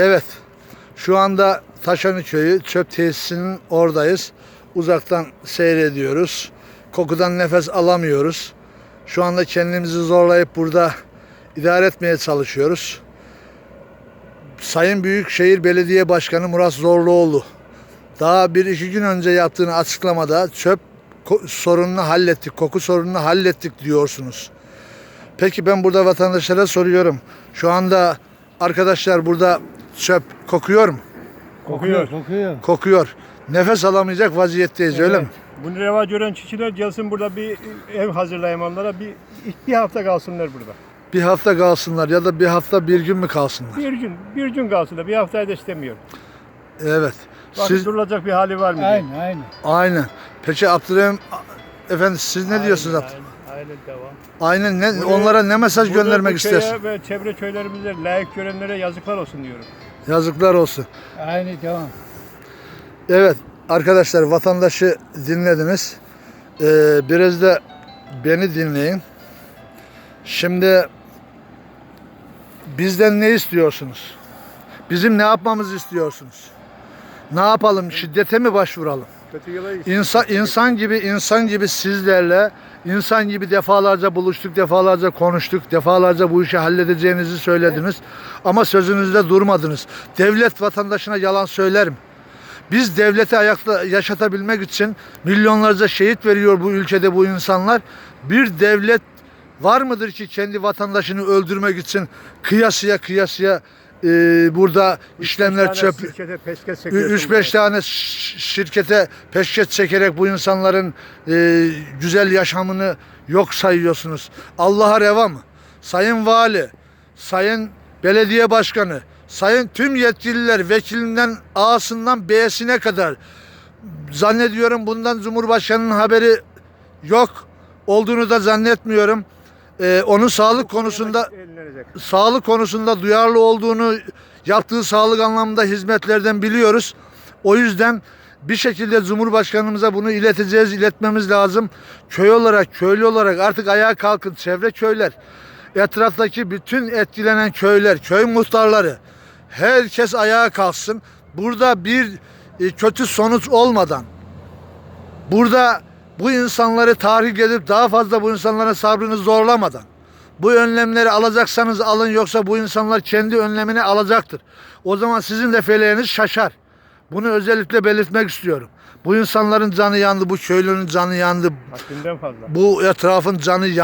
Evet. Şu anda Taşanı Köyü çöp tesisinin oradayız. Uzaktan seyrediyoruz. Kokudan nefes alamıyoruz. Şu anda kendimizi zorlayıp burada idare etmeye çalışıyoruz. Sayın Büyükşehir Belediye Başkanı Murat Zorluoğlu daha bir iki gün önce yaptığını açıklamada çöp sorununu hallettik, koku sorununu hallettik diyorsunuz. Peki ben burada vatandaşlara soruyorum. Şu anda arkadaşlar burada çöp kokuyor mu? Kokuyor. Kokuyor. Kokuyor. Nefes alamayacak vaziyetteyiz öyle mi? Bunu reva gören kişiler gelsin burada bir ev hazırlayayım onlara. Bir, bir hafta kalsınlar burada. Bir hafta kalsınlar ya da bir hafta bir gün mü kalsınlar? Bir gün, bir gün kalsınlar. Bir haftayı da istemiyorum. Evet. Bak Siz durulacak bir hali var mı? Aynı aynı. aynen. Peki Abdurrahim efendi siz ne diyorsunuz? Abd- Aynen, devam. Aynen ne Bunu- onlara ne mesaj Burada göndermek bu köye istersin? Ve çevre köylerimize layık görenlere yazıklar olsun diyorum. Yazıklar olsun. Aynı devam. Evet arkadaşlar vatandaşı dinlediniz. Ee, biraz da beni dinleyin. Şimdi bizden ne istiyorsunuz? Bizim ne yapmamızı istiyorsunuz? Ne yapalım? Şiddete mi başvuralım? Kötü İnsan insan gibi insan gibi sizlerle insan gibi defalarca buluştuk, defalarca konuştuk, defalarca bu işi halledeceğinizi söylediniz. Ama sözünüzde durmadınız. Devlet vatandaşına yalan söyler mi? Biz devleti ayakta yaşatabilmek için milyonlarca şehit veriyor bu ülkede bu insanlar. Bir devlet var mıdır ki kendi vatandaşını öldürmek için kıyasıya kıyasıya e, burada işlemler çöp 3-5 tane şirkete peşkeş çekerek bu insanların e, güzel yaşamını yok sayıyorsunuz. Allah'a reva mı? Sayın Vali, Sayın Belediye Başkanı, Sayın tüm yetkililer vekilinden A'sından B'sine kadar zannediyorum bundan Cumhurbaşkanı'nın haberi yok olduğunu da zannetmiyorum. E, onun sağlık konusunda sağlık konusunda duyarlı olduğunu yaptığı sağlık anlamında hizmetlerden biliyoruz. O yüzden bir şekilde Cumhurbaşkanımıza bunu ileteceğiz, iletmemiz lazım. Köy olarak, köylü olarak artık ayağa kalkın. Çevre köyler, etraftaki bütün etkilenen köyler, köy muhtarları, herkes ayağa kalksın. Burada bir e, kötü sonuç olmadan, burada bu insanları tahrik edip daha fazla bu insanların sabrını zorlamadan, bu önlemleri alacaksanız alın yoksa bu insanlar kendi önlemini alacaktır. O zaman sizin de feleğiniz şaşar. Bunu özellikle belirtmek istiyorum. Bu insanların canı yandı, bu köylünün canı yandı, Haddinden fazla. bu etrafın canı yandı.